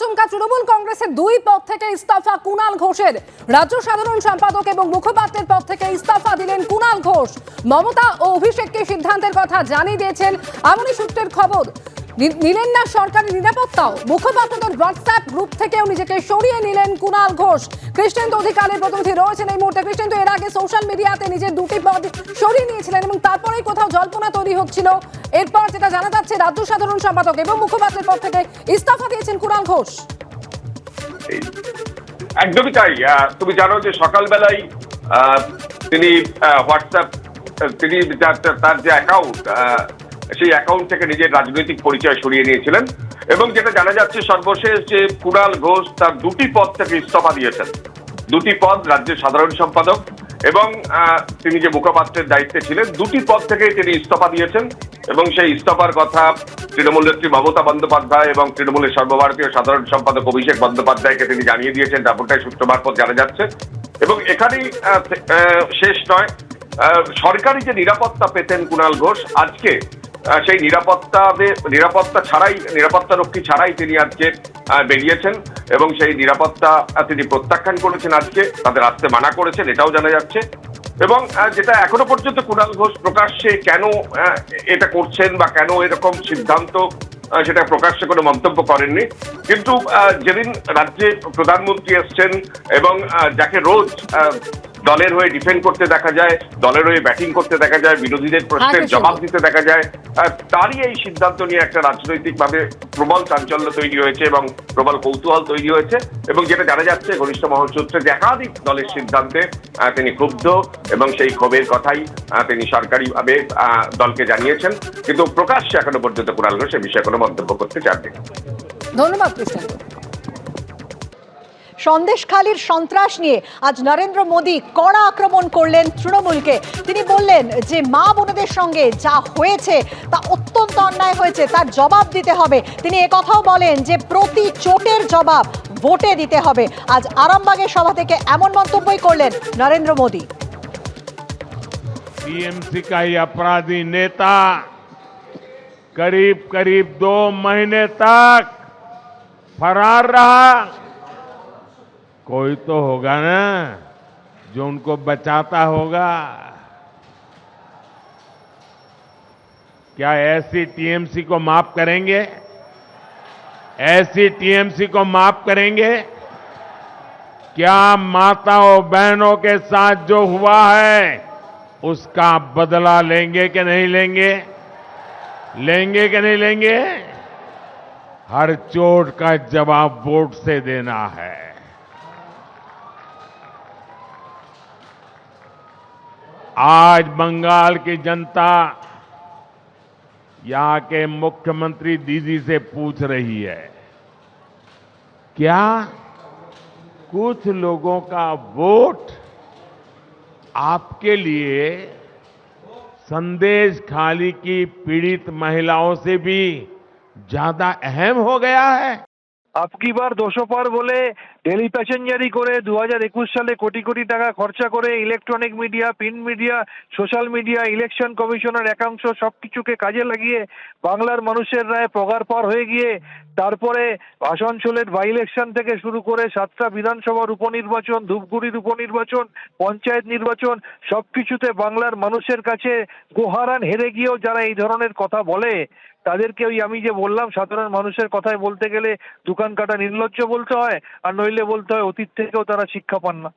আচমকা তৃণমূল কংগ্রেসের দুই পদ থেকে ইস্তফা কুনাল ঘোষের। রাজ্য সাধারণ সম্পাদক এবং মুখপাত্রের পদ থেকে ইস্তফা দিলেন কুনাল ঘোষ। মমতা ও অভিষেককে সিদ্ধান্তের কথা জানিয়ে দিয়েছেন, এমনই সূত্রের খবর। নিলেন না সরকারি নিরাপত্তাও। মুখপাত্রদের হোয়াটসঅ্যাপ গ্রুপ থেকেও নিজেকে সরিয়ে নিলেন কুণাল ঘোষ। কৃষ্ণেন্দু অধিকারের প্রতিনিধি রয়েছেন এই মুহূর্তে। কৃষ্ণেন্দু এর আগে সোশ্যাল মিডিয়াতে নিজের দুটি পদ সরিয়ে নিয়েছিলেন এবং তারপরেই কোথাও জল্পনা তৈরি হচ্ছিল। এরপর যেটা জানা যাচ্ছে রাজ্য সাধারণ সম্পাদক এবং মুখপাত্রের পদ থেকে ইস্তফা দিয়েছেন কুণাল ঘোষ। একদমই তাই। তুমি জানো যে সকালবেলায় আহ, তিনি হোয়াটসঅ্যাপ তিনি তার যে অ্যাকাউন্ট সেই অ্যাকাউন্ট থেকে নিজের রাজনৈতিক পরিচয় সরিয়ে নিয়েছিলেন এবং যেটা জানা যাচ্ছে সর্বশেষ যে কুণাল ঘোষ তার দুটি পদ থেকে ইস্তফা দিয়েছেন। দুটি পদ রাজ্যের সাধারণ সম্পাদক এবং তিনি যে মুখপাত্রের দায়িত্বে ছিলেন, দুটি পদ থেকেই তিনি ইস্তফা দিয়েছেন এবং সেই ইস্তফার কথা তৃণমূল নেত্রী মমতা বন্দ্যোপাধ্যায় এবং তৃণমূলের সর্বভারতীয় সাধারণ সম্পাদক অভিষেক বন্দ্যোপাধ্যায়কে তিনি জানিয়ে দিয়েছেন তেমনটাই সূত্র মারফত জানা যাচ্ছে। এবং এখানেই শেষ নয় সরকারি যে নিরাপত্তা পেতেন কুণাল ঘোষ, আজকে সেই নিরাপত্তা নিরাপত্তা ছাড়াই নিরাপত্তা রক্ষী ছাড়াই তিনি আজকে বেরিয়েছেন এবং সেই নিরাপত্তা তিনি প্রত্যাখ্যান করেছেন আজকে তাদের আসতে মানা করেছেন এটাও জানা যাচ্ছে। এবং যেটা এখনও পর্যন্ত কুণাল ঘোষ প্রকাশ্যে কেন এটা করছেন বা কেন এরকম সিদ্ধান্ত সেটা প্রকাশ্যে কোনো মন্তব্য করেননি। কিন্তু যেদিন রাজ্যে প্রধানমন্ত্রী এসছেন এবং যাকে রোজ আহ, দলের হয়ে ডিফেন্ড করতে দেখা যায় দলের হয়ে ব্যাটিং করতে দেখা যায় বিরোধীদের প্রশ্নের হ্যাঁ, জবাব দিতে দেখা যায় তারই এই সিদ্ধান্ত নিয়ে একটা রাজনৈতিকভাবে প্রবল চাঞ্চল্য তৈরি হয়েছে এবং প্রবল কৌতূহল তৈরি হয়েছে এবং যেটা জানা যাচ্ছে, ঘনিষ্ঠ মহসূত্রে একাধিক দলের সিদ্ধান্তে তিনি ক্ষুব্ধ এবং সেই ক্ষোভের কথাই তিনি সরকারিভাবে দলকে জানিয়েছেন। কিন্তু প্রকাশ্যে এখনও পর্যন্ত কুণাল ঘোষ এ বিষয়ে কোনো মন্তব্য করতে চাননি। ধন্যবাদ, কৃষ্ণেন্দু। সন্দেশখালীর সন্ত্রাস নিয়ে আজ নরেন্দ্র মোদী কড়া আক্রমণ করলেন তৃণমূলকে তিনি বললেন যে মা বোনেদের সঙ্গে যা হয়েছে তা অত্যন্ত অন্যায় হয়েছে তার জবাব দিতে হবে তিনি একথাও বলেন যে প্রতি চোটের জবাব ভোটে দিতে হবে আজ আরামবাগের সভা থেকে এমন মন্তব্যই করলেন নরেন্দ্র মোদী टीएमसी का ही अपराधी नेता करीब करीब दो महीने तक फरार रहा कोई तो होगा ना जो उनको बचाता होगा। क्या ऐसी टीएमसी को माफ़ करेंगे? ऐसी टीएमसी को माफ़ करेंगे? क्या माताओं बहनों के साथ जो हुआ है, उसका बदला लेंगे कि नहीं लेंगे? लेंगे कि नहीं लेंगे? हर चोट का जवाब वोट से देना है। आज बंगाल की जनता यहाँ के मुख्यमंत्री दीदी से पूछ रही है, क्या कुछ लोगों का वोट आपके लिए संदेश खाली की पीड़ित महिलाओं से भी ज़्यादा अहम हो गया है? আপকি বার পার বলে ডেলি প্যাসেঞ্জারি করে দু হাজার একুশ সালে কোটি কোটি টাকা খরচা করে electronic media print media social media election কমিশনের একাংশ সব কিছুকে কাজে লাগিয়ে বাংলার মানুষের রায় পগার পার হয়ে গিয়ে তারপরে আসানসোলের বাই ইলেকশন থেকে শুরু করে সাতটা বিধানসভার উপনির্বাচন, ধূপগুড়ির উপনির্বাচন, পঞ্চায়েত নির্বাচন সব কিছুতে বাংলার মানুষের কাছে গোহারান হেরে গিয়েও যারা এই ধরনের কথা বলে, তাদেরকে ওই আমি যে বললাম, সাধারণ মানুষের কথায় বলতে গেলে দোকান কাটা নির্লজ্জ বলতে হয়, আর নইলে বলতে হয় অতীত থেকেও তারা শিক্ষা পান না।